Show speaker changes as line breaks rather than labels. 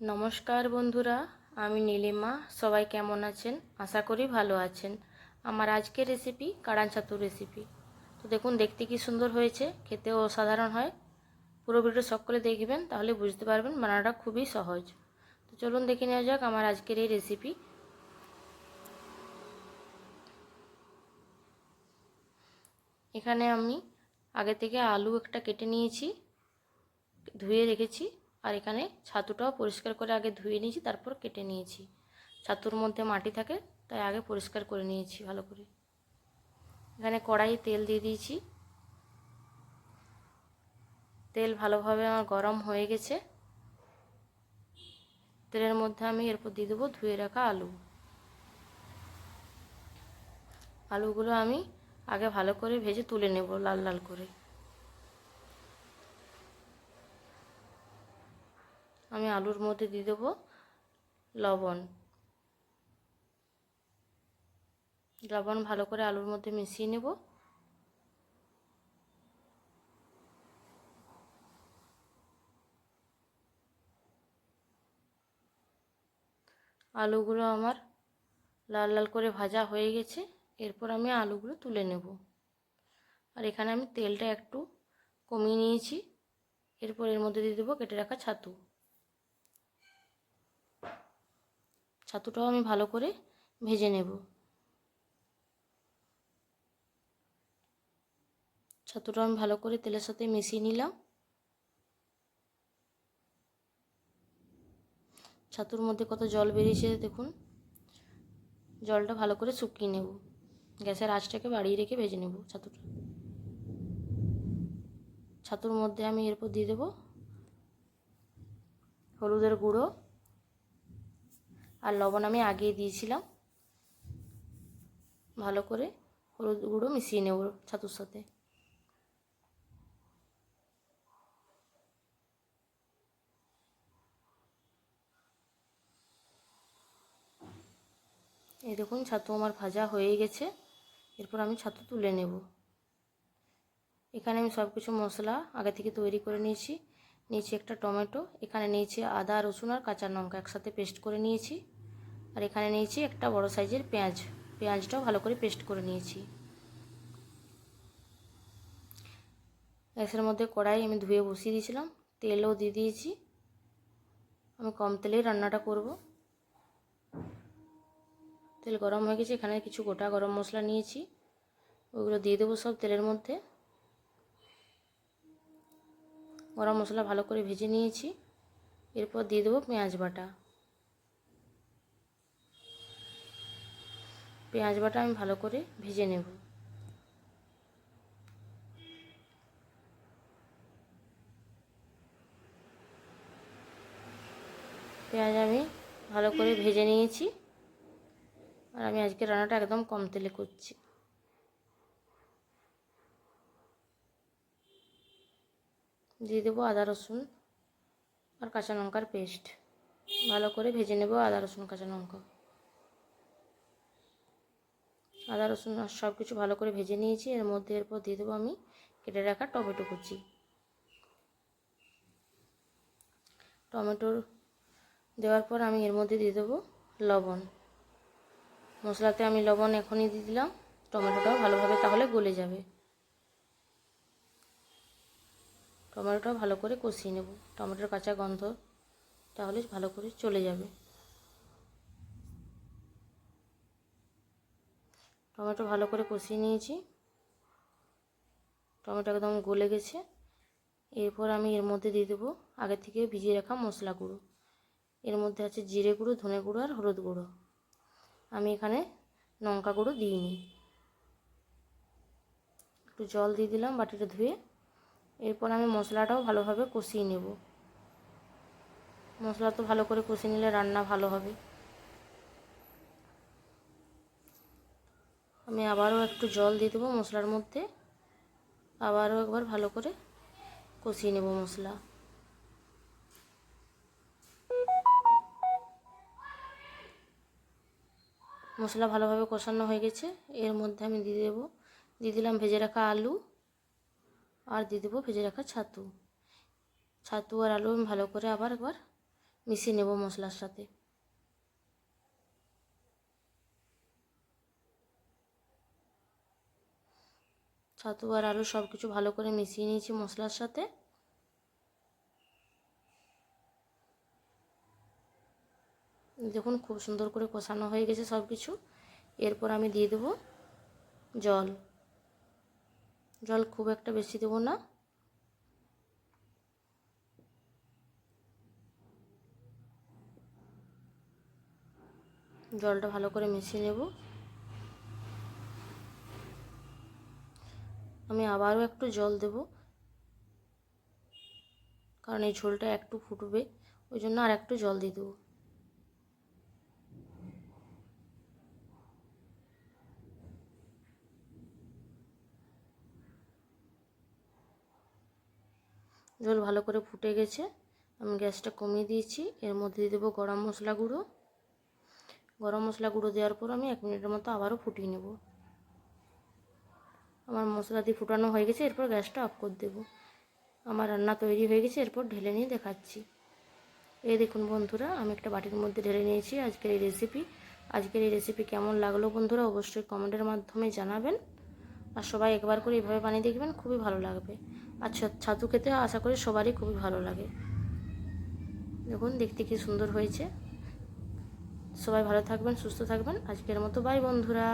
নমস্কার বন্ধুরা, আমি নীলিমা। সবাই কেমন আছেন? আশা করি ভালো আছেন। আমার আজকের রেসিপি কাড়ান ছাতুর রেসিপি তো দেখুন, দেখতে কি সুন্দর হয়েছে, খেতেও অসাধারণ হয়। পুরো ভিডিও সকলে দেখবেন, তাহলে বুঝতে পারবেন বানানোটা খুবই সহজ। তো চলুন দেখে নেওয়া যাক আমার আজকের এই রেসিপি এখানে আমি আগে থেকে আলু একটা কেটে নিয়েছি, ধুয়ে রেখেছি। আর এখানে ছাতুটাও পরিষ্কার করে আগে ধুয়ে নিয়েছি, তারপর কেটে নিয়েছি। ছাতুর মধ্যে মাটি থাকে, তাই আগে পরিষ্কার করে নিয়েছি ভালো করে। এখানে কড়াই তেল দিয়ে দিয়েছি। তেল ভালোভাবে আমার গরম হয়ে গেছে। তেলের মধ্যে আমি এরপর দিয়ে দেবো ধুয়ে রাখা আলু। আলুগুলো আমি আগে ভালো করে ভেজে তুলে নেব লাল লাল করে। আমি আলুর মধ্যে দিয়ে দেবো লবণ। লবণ ভালো করে আলুর মধ্যে মিশিয়ে নেব। আলুগুলো আমার লাল লাল করে ভাজা হয়ে গেছে, এরপর আমি আলুগুলো তুলে নেব। আর এখানে আমি তেলটা একটু কমিয়ে নিয়েছি, এরপর এর মধ্যে দিয়ে দেবো কেটে রাখা ছাতু। ছাতুটাও আমি ভালো করে ভেজে নেব। ছাতুটা আমি ভালো করে তেলের সাথে মিশিয়ে নিলাম। ছাতুর মধ্যে কত জল বেরিয়েছে দেখুন। জলটা ভালো করে শুকিয়ে নেব। গ্যাসের আঁচটাকে বাড়িয়ে রেখে ভেজে নেব ছাতুটা। ছাতুর মধ্যে আমি এরপর দিয়ে দেবো হলুদের গুঁড়ো। আর লবণ আমি আগিয়ে দিয়েছিলাম। ভালো করে হলুদ গুঁড়ো মিশিয়ে নেব ছাতুর সাথে। এই দেখুন, ছাতু আমার ভাজা হয়ে গেছে। এরপর আমি ছাতু তুলে নেব। এখানে আমি সব কিছু মশলা আগে থেকে তৈরি করে নিয়েছি। নিয়েছি একটা টমেটো, এখানে নিয়েছি আদা, রসুন আর কাঁচা লঙ্কা একসাথে পেস্ট করে নিয়েছি। আর এখানে নিয়েছি একটা বড় সাইজের পেঁয়াজ। পেঁয়াজটাও ভালো করে পেস্ট করে নিয়েছি। গ্যাসের মধ্যে কড়াই আমি ধুয়ে বসিয়ে দিয়েছিলাম। তেলও দিয়ে দিয়েছি। আমি কম তেলেই রান্নাটা করব। তেল গরম হয়ে গেছে, এখানে কিছু গোটা গরম মশলা নিয়েছি। ওগুলো দিয়ে দেবো সব তেলের মধ্যে। গরম মশলা ভালো করে ভেজে নিয়েছি। এরপর দিয়ে দেবো পেঁয়াজ বাটা। পেঁয়াজ বাটা আমি ভালো করে ভেজে নেব। পেঁয়াজ আমি ভালো করে ভেজে নিয়েছি। আর আমি আজকে রান্নাটা একদম কম তেলে করছি। দিয়ে দেবো আদা, রসুন আর কাঁচা লঙ্কার পেস্ট। ভালো করে ভেজে নেব আদা, রসুন, কাঁচা লঙ্কা। আদা, রসুন সব কিছু ভালো করে ভেজে নিয়েছি। এর মধ্যে এরপর দিয়ে দেবো আমি কেটে রাখা টমেটো কুচি। টমেটোর দেওয়ার পর আমি এর মধ্যে দিয়ে দেবো লবণ। মশলাতে আমি লবণ এখনই দিয়ে দিলাম। টমেটোটাও ভালোভাবে তাহলে গলে যাবে। টমেটোটা ভালো করে কষিয়ে নেব। টমেটোর কাঁচা গন্ধ তাহলে ভালো করে চলে যাবে। টমেটো ভালো করে কষিয়ে নিয়েছি। টমেটো একদম গলে গেছে। এরপর আমি এর মধ্যে দিয়ে দেবো আগে থেকে ভিজিয়ে রাখা মশলা গুঁড়ো। এর মধ্যে আছে জিরে গুঁড়ো, ধনে গুঁড়ো আর হলুদ গুঁড়ো। আমি এখানে লঙ্কা গুঁড়ো দিইনি। একটু জল দিয়ে দিলাম বাটিটা ধুয়ে। এরপর আমি মশলাটাও ভালোভাবে কষিয়ে নেব। মশলা তো ভালো করে কষিয়ে নিলে রান্না ভালো হবে। আমি আবারও একটু জল দিয়ে দেবো মশলার মধ্যে। আবারও একবার ভালো করে কষিয়ে নেব মশলা। মশলা ভালোভাবে কষানো হয়ে গেছে। এর মধ্যে আমি দিয়ে দেবো, দিয়ে দিলাম ভেজে রাখা আলু আর দিয়ে দেবো ভেজে রাখা ছাতু। ছাতু আর আলু আমি ভালো করে আবার একবার মিশিয়ে নেব মশলার সাথে। ছাতু আর আলু সব কিছু ভালো করে মিশিয়ে নিয়েছি মশলার সাথে। দেখুন, খুব সুন্দর করে কষানো হয়ে গেছে সব কিছু এরপর আমি দিয়ে দেবো জল। জল খুব একটা বেশি দেবো না। জলটা ভালো করে মিশিয়ে নেব। আমি আবারও একটু জল দেব। কারণ এই ঝোলটা একটু ফুটবে, ওই জন্য আর একটু জল দিয়ে দেবো। ঝোল ভালো করে ফুটে গেছে, আমি গ্যাসটা কমিয়ে দিয়েছি। এর মধ্যে দিয়ে দেবো গরম মশলা গুঁড়ো। গরম মশলা গুঁড়ো দেওয়ার পর আমি এক মিনিটের মতো আবারও ফুটিয়ে নেব। আমার মশলা দিয়ে ফুটানো হয়ে গেছে, এরপর গ্যাসটা অফ করে দেবো। আমার রান্না তৈরি হয়ে গেছে, এরপর ঢেলে নিয়ে দেখাচ্ছি। এই দেখুন বন্ধুরা, আমি একটা বাটির মধ্যে ঢেলে নিয়েছি আজকের এই রেসিপি আজকের এই রেসিপি কেমন লাগল বন্ধুরা, অবশ্যই কমেন্টের মাধ্যমে জানাবেন। আর সবাই একবার করে এভাবে বানিয়ে দেখবেন, খুবই ভালো লাগবে। আর ছাতু খেতে আশা করি সবারই খুবই ভালো লাগে। দেখুন, দেখতে কি সুন্দর হয়েছে। সবাই ভালো থাকবেন, সুস্থ থাকবেন। আজকের মতো বাই বন্ধুরা।